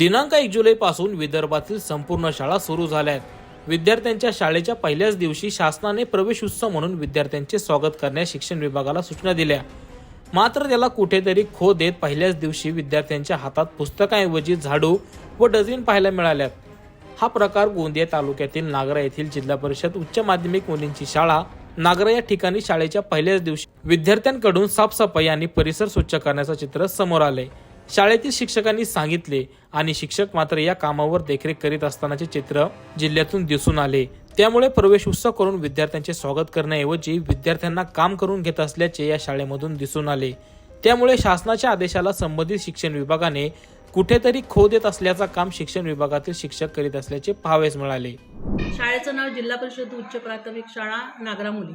दिनांक एक जुलैपासून विदर्भातील संपूर्ण शाळा सुरू झाल्या आहेत. विद्यार्थ्यांच्या शाळेच्या पहिल्याच दिवशी शासनाने प्रवेश उत्सव म्हणून विद्यार्थ्यांचे स्वागत करण्यास शिक्षण विभागाला सूचना दिल्या. मात्र त्याला कुठेतरी खो देत पहिल्याच दिवशी विद्यार्थ्यांच्या हातात पुस्तकाऐवजी झाडू व डझिन पाहायला मिळाल्यात. हा प्रकार गोंदिया तालुक्यातील नागरा येथील जिल्हा परिषद उच्च माध्यमिक मुलींची शाळा नागरा या ठिकाणी शाळेच्या पहिल्याच दिवशी विद्यार्थ्यांकडून साफसफाई आणि परिसर स्वच्छ करण्याचं चित्र समोर आले शाळेतील शिक्षकांनी सांगितले आणि शिक्षक मात्र या कामावर देखरेख करीत असतानाचे चित्र जिल्ह्यातून दिसून आले. त्यामुळे प्रवेश उत्सव करून विद्यार्थ्यांचे स्वागत करण्याऐवजी विद्यार्थ्यांना काम करून घेत असल्याचे या शाळेमधून दिसून आले. त्यामुळे शासनाच्या आदेशाला संबंधित शिक्षण विभागाने कुठेतरी खो देत असल्याचा काम शिक्षण विभागातील शिक्षक करीत असल्याचे पाहावेस मिळाले. शाळेचं नाव जिल्हा परिषद उच्च प्राथमिक शाळा नागरामुली.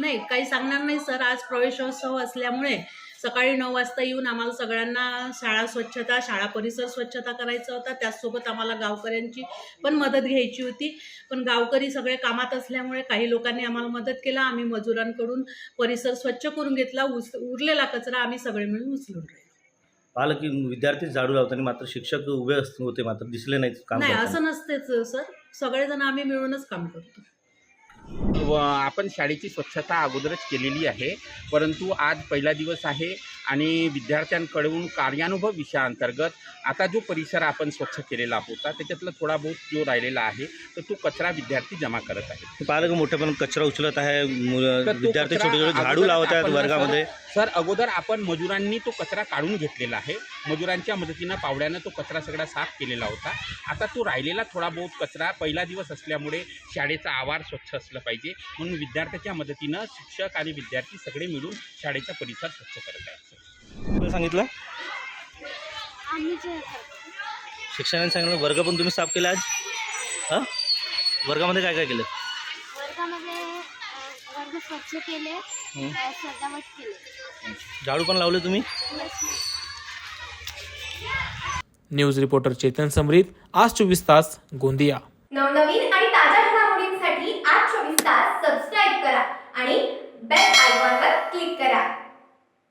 नाही काही सांगणार नाही सर. आज प्रवेशोत्सव असल्यामुळे सकाळी नऊ वाजता येऊन आम्हाला सगळ्यांना शाळा स्वच्छता शाळा परिसर स्वच्छता करायचा होता. त्याचसोबत आम्हाला गावकऱ्यांची पण मदत घ्यायची होती. पण गावकरी सगळे कामात असल्यामुळे काही लोकांनी आम्हाला मदत केला. आम्ही मजुरांकडून परिसर स्वच्छ करून घेतला. उस उरलेला कचरा आम्ही सगळे मिळून उचलून राहिलो. पाहिलं की विद्यार्थी झाडू लावताना मात्र शिक्षक उभे असत- होते मात्र दिसले नाहीत काम नाही. असं नसतेच सर. सगळेजण आम्ही मिळूनच काम करतो. आपण शाळेची स्वच्छता अगोदरच केलेली आहे. परंतु आज पहिला दिवस आहे आणि विद्यार्थ्यांकडून कार्यानुभव विषयाअंतर्गत आता जो परिसर आपण स्वच्छ केलेला होता त्याच्यातला थोडा बहुत जो राहिलेला आहे तर तो कचरा विद्यार्थी जमा करत आहे पाहिलं की मोठे पण कचरा उचलत आहे विद्यार्थी छोटे छोटे झाडू लावत आहेत वर्गामध्ये. सर अगोदर आपण मजुरांनी तो कचरा काढून घेतलेला आहे. मजुरांच्या मदतीनं पावड्यानं तो कचरा सगळा साफ केलेला होता. आता तो राहिलेला थोडा बहुत कचरा. पहिला दिवस असल्यामुळे शाळेचा आवार स्वच्छ असलं पाहिजे. म्हणून विद्यार्थ्याच्या मदतीनं शिक्षक आणि विद्यार्थी सगळे मिळून शाळेचा परिसर स्वच्छ करत आहेत काय सांगितलं? आम्ही जे शिक्षकांनी सांगितलं वर्ग पण तुम्ही साफ केला आज? हां? वर्गामध्ये काय काय केलं? वर्गामध्ये अ, वर्ग स्वच्छ केले हं. अ, सजावट केली. झाडू पण लावले तुम्ही? न्यूज रिपोर्टर चेतन समरीत आज चोवीस तास गोंदिया. नवनवीन आणि ताज्या घडामोडींसाठी आज चोवीस तास सबस्क्राईब करा आणि